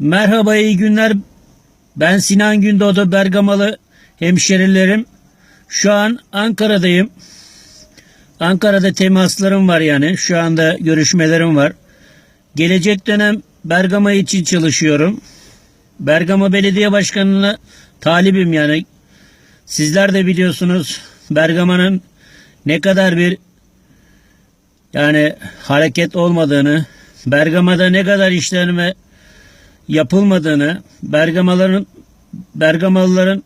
Merhaba iyi günler. Ben Sinan Gündoğdu Bergamalı hemşerilerim. Şu an Ankara'dayım. Ankara'da temaslarım var yani. Şu anda görüşmelerim var. Gelecek dönem Bergama için çalışıyorum. Bergama Belediye Başkanı'na talibim yani. Sizler de biliyorsunuz Bergama'nın ne kadar bir yani hareket olmadığını, Bergama'da ne kadar işlerime yapılmadığını, Bergamalıların Bergamalıların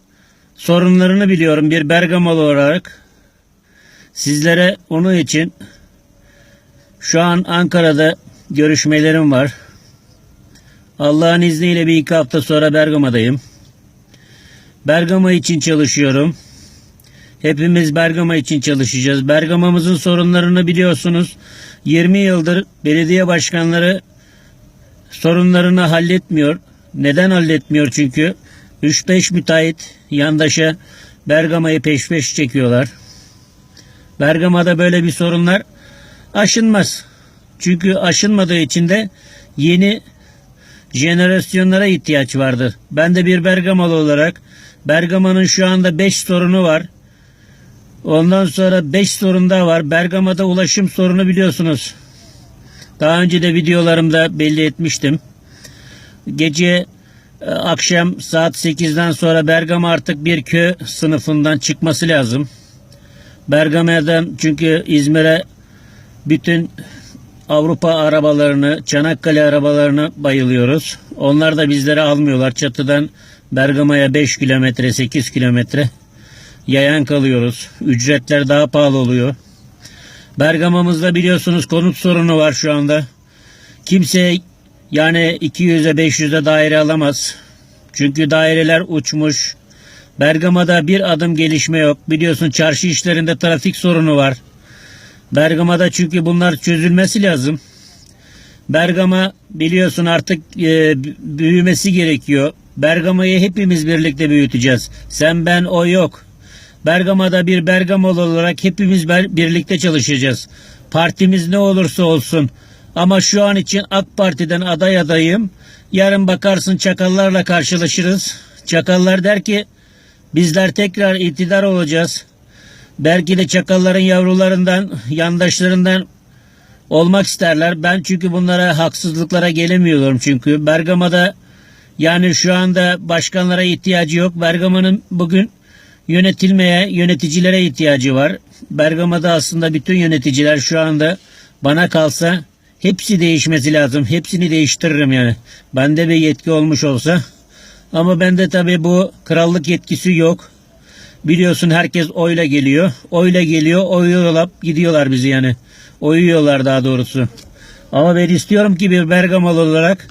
sorunlarını biliyorum bir Bergamalı olarak. Sizlere onun için şu an Ankara'da görüşmelerim var. Allah'ın izniyle bir iki hafta sonra Bergama'dayım. Bergama için çalışıyorum. Hepimiz Bergama için çalışacağız. Bergama'mızın sorunlarını biliyorsunuz. 20 yıldır belediye başkanları sorunlarını halletmiyor. Neden halletmiyor? Çünkü 3-5 müteahhit yandaşa Bergama'yı peş peş çekiyorlar. Bergama'da böyle bir sorunlar aşınmaz. Çünkü aşınmadığı için de yeni jenerasyonlara ihtiyaç vardır. Ben de bir Bergamalı olarak Bergama'nın şu anda 5 sorunu var. Ondan sonra 5 sorun daha var. Bergama'da ulaşım sorunu biliyorsunuz. Daha önce de videolarımda belli etmiştim. Gece e, akşam saat 8'den sonra Bergama artık bir köy sınıfından çıkması lazım. Bergama'dan çünkü İzmir'e bütün Avrupa arabalarını, Çanakkale arabalarını bayılıyoruz. Onlar da bizleri almıyorlar. Çatıdan Bergama'ya 5 kilometre, 8 kilometre yayan kalıyoruz. Ücretler daha pahalı oluyor. Bergama'mızda biliyorsunuz konut sorunu var şu anda. Kimse yani 200'e 500'e daire alamaz. Çünkü daireler uçmuş. Bergama'da bir adım gelişme yok. Biliyorsun çarşı işlerinde trafik sorunu var. Bergama'da çünkü bunlar çözülmesi lazım. Bergama biliyorsun artık e, büyümesi gerekiyor. Bergama'yı hepimiz birlikte büyüteceğiz. Sen ben o yok. Bergama'da bir Bergamalı olarak hepimiz birlikte çalışacağız. Partimiz ne olursa olsun. Ama şu an için AK Parti'den aday adayım. Yarın bakarsın çakallarla karşılaşırız. Çakallar der ki bizler tekrar iktidar olacağız. Belki de çakalların yavrularından, yandaşlarından olmak isterler. Ben çünkü bunlara haksızlıklara gelemiyorum çünkü. Bergama'da yani şu anda başkanlara ihtiyacı yok. Bergama'nın bugün yönetilmeye, yöneticilere ihtiyacı var. Bergama'da aslında bütün yöneticiler şu anda bana kalsa hepsi değişmesi lazım. Hepsini değiştiririm yani. Bende bir yetki olmuş olsa. Ama bende tabii bu krallık yetkisi yok. Biliyorsun herkes oyla geliyor. Oyla geliyor, oyluyorlar, gidiyorlar bizi yani. Oyuyorlar daha doğrusu. Ama ben istiyorum ki bir Bergamalı olarak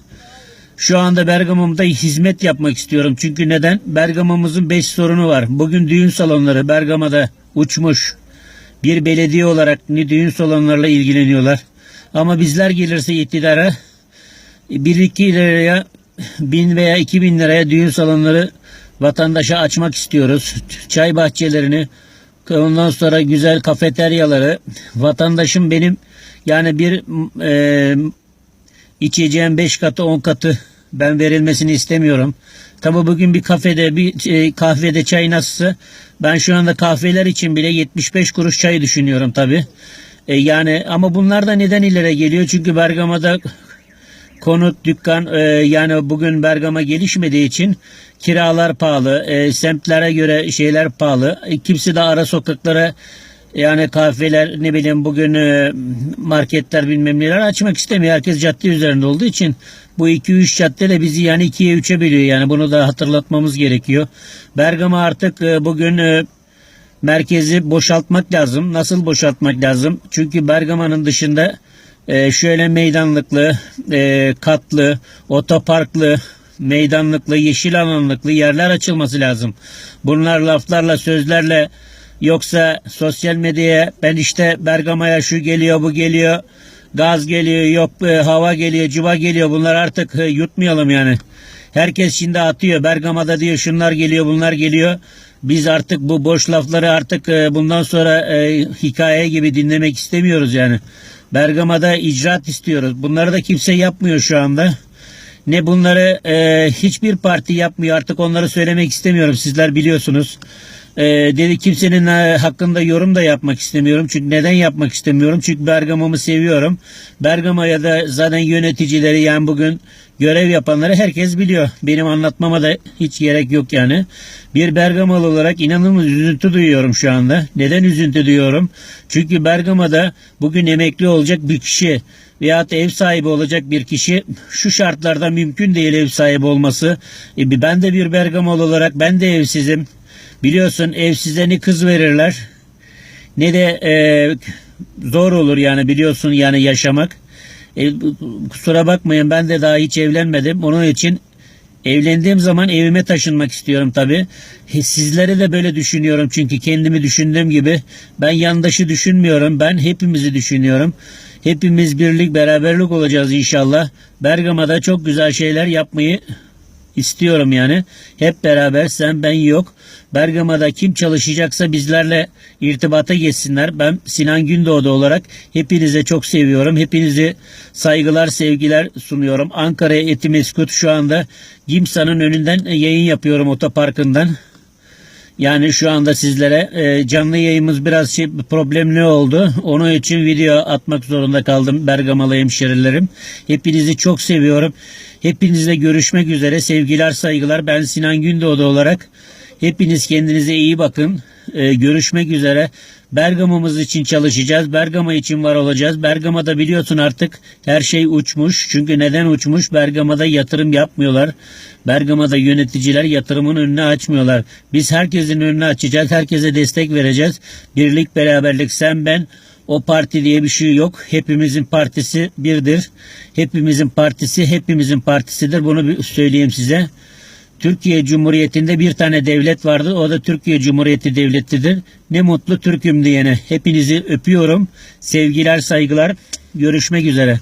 şu anda Bergama'mda hizmet yapmak istiyorum. Çünkü neden? Bergama'mızın 5 sorunu var. Bugün düğün salonları Bergama'da uçmuş. Bir belediye olarak ne düğün salonlarıyla ilgileniyorlar. Ama bizler gelirse iktidara 1-2 liraya 1000 veya 2000 liraya düğün salonları vatandaşa açmak istiyoruz. Çay bahçelerini ondan sonra güzel kafeteryaları vatandaşım benim yani bir e, içeceğim 5 katı 10 katı ben verilmesini istemiyorum. Tabi bugün bir kafede bir e, kahvede çay nasılsa ben şu anda kahveler için bile 75 kuruş çay düşünüyorum tabi. E, yani ama bunlar da neden ileri geliyor? Çünkü Bergama'da konut, dükkan e, yani bugün Bergama gelişmediği için kiralar pahalı, e, semtlere göre şeyler pahalı. E, kimse de ara sokaklara yani kahveler ne bileyim bugün e, marketler bilmem neler açmak istemiyor. Herkes cadde üzerinde olduğu için bu 2-3 cadde de bizi yani 2'ye 3'e bölüyor. Yani bunu da hatırlatmamız gerekiyor. Bergama artık e, bugün e, merkezi boşaltmak lazım. Nasıl boşaltmak lazım? Çünkü Bergama'nın dışında şöyle meydanlıklı, katlı, otoparklı, meydanlıklı, yeşil alanlıklı yerler açılması lazım. Bunlar laflarla, sözlerle yoksa sosyal medyaya ben işte Bergama'ya şu geliyor, bu geliyor, gaz geliyor, yok e, hava geliyor, civa geliyor. Bunlar artık e, yutmayalım yani. Herkes şimdi atıyor. Bergama'da diyor şunlar geliyor, bunlar geliyor. Biz artık bu boş lafları artık e, bundan sonra hikaye gibi dinlemek istemiyoruz yani. Bergama'da icraat istiyoruz. Bunları da kimse yapmıyor şu anda. ne bunları e, hiçbir parti yapmıyor artık onları söylemek istemiyorum sizler biliyorsunuz. E, dedi kimsenin e, hakkında yorum da yapmak istemiyorum. Çünkü neden yapmak istemiyorum? Çünkü Bergama'mı seviyorum. Bergama'ya da zaten yöneticileri yani bugün görev yapanları herkes biliyor. Benim anlatmama da hiç gerek yok yani. Bir Bergamalı olarak inanılmaz üzüntü duyuyorum şu anda. Neden üzüntü duyuyorum? Çünkü Bergama'da bugün emekli olacak bir kişi veyahut ev sahibi olacak bir kişi şu şartlarda mümkün değil ev sahibi olması. E, ben de bir Bergamalı olarak ben de evsizim. Biliyorsun evsize ne kız verirler ne de e, zor olur yani biliyorsun yani yaşamak. E, kusura bakmayın ben de daha hiç evlenmedim. Onun için evlendiğim zaman evime taşınmak istiyorum tabi. Sizleri de böyle düşünüyorum çünkü kendimi düşündüğüm gibi ben yandaşı düşünmüyorum. Ben hepimizi düşünüyorum. Hepimiz birlik beraberlik olacağız inşallah. Bergama'da çok güzel şeyler yapmayı istiyorum yani. Hep beraber sen ben yok. Bergama'da kim çalışacaksa bizlerle irtibata geçsinler. Ben Sinan Gündoğdu olarak hepinize çok seviyorum. Hepinizi saygılar, sevgiler sunuyorum. Ankara Etimeskut şu anda Gimsa'nın önünden yayın yapıyorum otoparkından. Yani şu anda sizlere e, canlı yayımız biraz şey, problemli oldu. Onun için video atmak zorunda kaldım Bergamalı hemşerilerim. Hepinizi çok seviyorum. Hepinizle görüşmek üzere. Sevgiler, saygılar. Ben Sinan Gündoğdu olarak. Hepiniz kendinize iyi bakın. E, görüşmek üzere. Bergama'mız için çalışacağız. Bergama için var olacağız. Bergama'da biliyorsun artık her şey uçmuş. Çünkü neden uçmuş? Bergama'da yatırım yapmıyorlar. Bergama'da yöneticiler yatırımın önünü açmıyorlar. Biz herkesin önünü açacağız. Herkese destek vereceğiz. Birlik, beraberlik, sen ben o parti diye bir şey yok. Hepimizin partisi birdir. Hepimizin partisi hepimizin partisidir. Bunu bir söyleyeyim size. Türkiye Cumhuriyeti'nde bir tane devlet vardı. O da Türkiye Cumhuriyeti Devleti'dir. Ne mutlu Türk'üm diyene. Hepinizi öpüyorum. Sevgiler, saygılar. Görüşmek üzere.